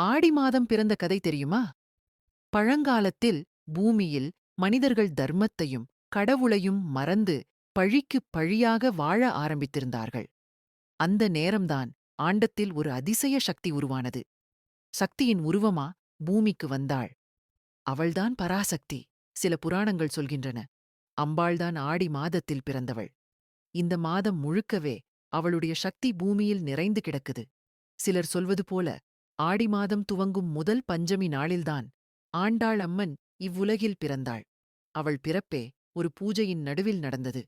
ஆடி மாதம் பிறந்த கதை தெரியுமா? பழங்காலத்தில் பூமியில் மனிதர்கள் தர்மத்தையும் கடவுளையும் மறந்து பழிக்குப் பழியாக வாழ ஆரம்பித்திருந்தார்கள். அந்த நேரம்தான் ஆண்டத்தில் ஒரு அதிசய சக்தி உருவானது. சக்தியின் உருவமா பூமிக்கு வந்தாள். அவள்தான் பராசக்தி சில புராணங்கள் சொல்கின்றன. அம்பாள்தான் ஆடி மாதத்தில் பிறந்தவள். இந்த மாதம் முழுக்கவே அவளுடைய சக்தி பூமியில் நிறைந்து கிடக்குது. சிலர் சொல்வது போல ஆடி மாதம் துவங்கும் முதல் பஞ்சமி நாளில்தான் ஆண்டாள் அம்மன் இவ்வுலகில் பிறந்தாள். அவள் பிறப்பே ஒரு பூஜையின் நடுவில் நடந்தது.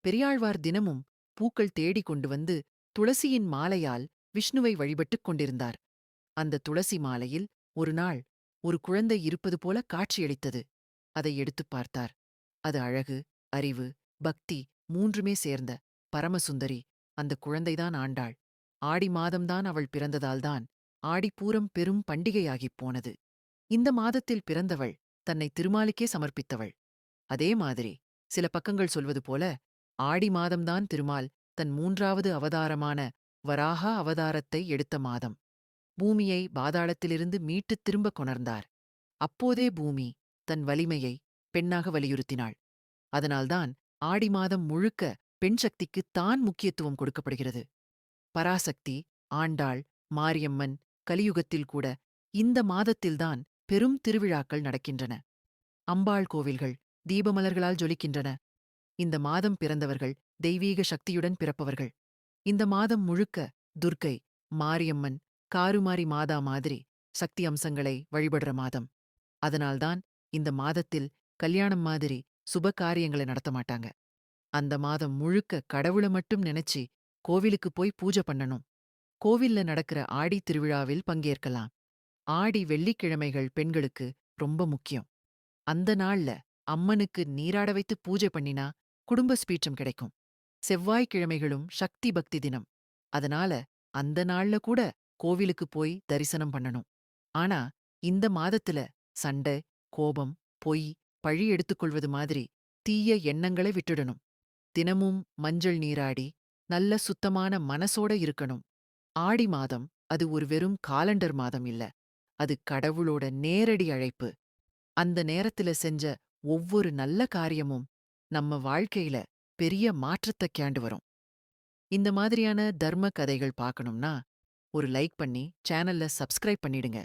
பெரியாழ்வார் தினமும் பூக்கள் தேடிக் கொண்டு வந்து துளசியின் மாலையால் விஷ்ணுவை வழிபட்டுக் கொண்டிருந்தார். அந்த துளசி மாலையில் ஒரு நாள் ஒரு குழந்தை இருப்பது போல காட்சியளித்தது. அதை எடுத்துப் பார்த்தார். அது அழகு அறிவு பக்தி மூன்றுமே சேர்ந்த பரமசுந்தரி. அந்த குழந்தைதான் ஆண்டாள். ஆடி மாதம்தான் அவள் பிறந்ததால்தான் ஆடிப்பூரம் பெரும் பண்டிகையாகிப் போனது. இந்த மாதத்தில் பிறந்தவள் தன்னை திருமாலுக்கே சமர்ப்பித்தவள். அதே மாதிரி சில பக்கங்கள் சொல்வது போல ஆடி மாதம்தான் திருமால் தன் மூன்றாவது அவதாரமான வராகா அவதாரத்தை எடுத்த மாதம். பூமியை பாதாளத்திலிருந்து மீட்டுத் திரும்ப கொணர்ந்தார். அப்போதே பூமி தன் வலிமையை பெண்ணாக வலியுறுத்தினாள். அதனால்தான் ஆடி மாதம் முழுக்க பெண் சக்திக்கு தான் முக்கியத்துவம் கொடுக்கப்படுகிறது. பராசக்தி ஆண்டாள் மாரியம்மன் கலியுகத்தில் கூட இந்த மாதத்தில்தான் பெரும் திருவிழாக்கள் நடக்கின்றன. அம்பாள் கோவில்கள் தீபமலர்களால் ஜொலிக்கின்றன. இந்த மாதம் பிறந்தவர்கள் தெய்வீக சக்தியுடன் பிறப்பவர்கள். இந்த மாதம் முழுக்க துர்க்கை மாரியம்மன் காருமாரி மாதா மாதிரி சக்தி அம்சங்களை வழிபடுற மாதம். அதனால்தான் இந்த மாதத்தில் கல்யாணம் மாதிரி சுப காரியங்களை நடத்த மாட்டாங்க. அந்த மாதம் முழுக்க கடவுள மட்டும் நினைச்சு கோவிலுக்கு போய் பூஜை பண்ணணும். கோவில்ல நடக்கிற ஆடி திருவிழாவில் பங்கேற்கலாம். ஆடி வெள்ளிக்கிழமைகள் பெண்களுக்கு ரொம்ப முக்கியம். அந்த நாள்ல அம்மனுக்கு நீராட வைத்து பூஜை பண்ணினா குடும்ப ஸ்பீச்சம் கிடைக்கும். செவ்வாய்க்கிழமைகளும் சக்தி பக்தி தினம். அதனால அந்த நாள்ல கூட கோவிலுக்கு போய் தரிசனம் பண்ணணும். ஆனா இந்த மாதத்துல சண்டை கோபம் பொய் பழி எடுத்துக்கொள்வது மாதிரி தீய எண்ணங்களை விட்டுடணும். தினமும் மஞ்சள் நீராடி நல்ல சுத்தமான மனசோட இருக்கணும். ஆடி மாதம் அது ஒரு வெறும் காலண்டர் மாதம் இல்ல. அது கடவுளோட நேரடி அழைப்பு. அந்த நேரத்துல செஞ்ச ஒவ்வொரு நல்ல காரியமும் நம்ம வாழ்க்கையில பெரிய மாற்றத்தை கேண்டு வரும். இந்த மாதிரியான தர்ம கதைகள் பார்க்கணும்னா ஒரு லைக் பண்ணி சேனல்ல சப்ஸ்கிரைப் பண்ணிடுங்க.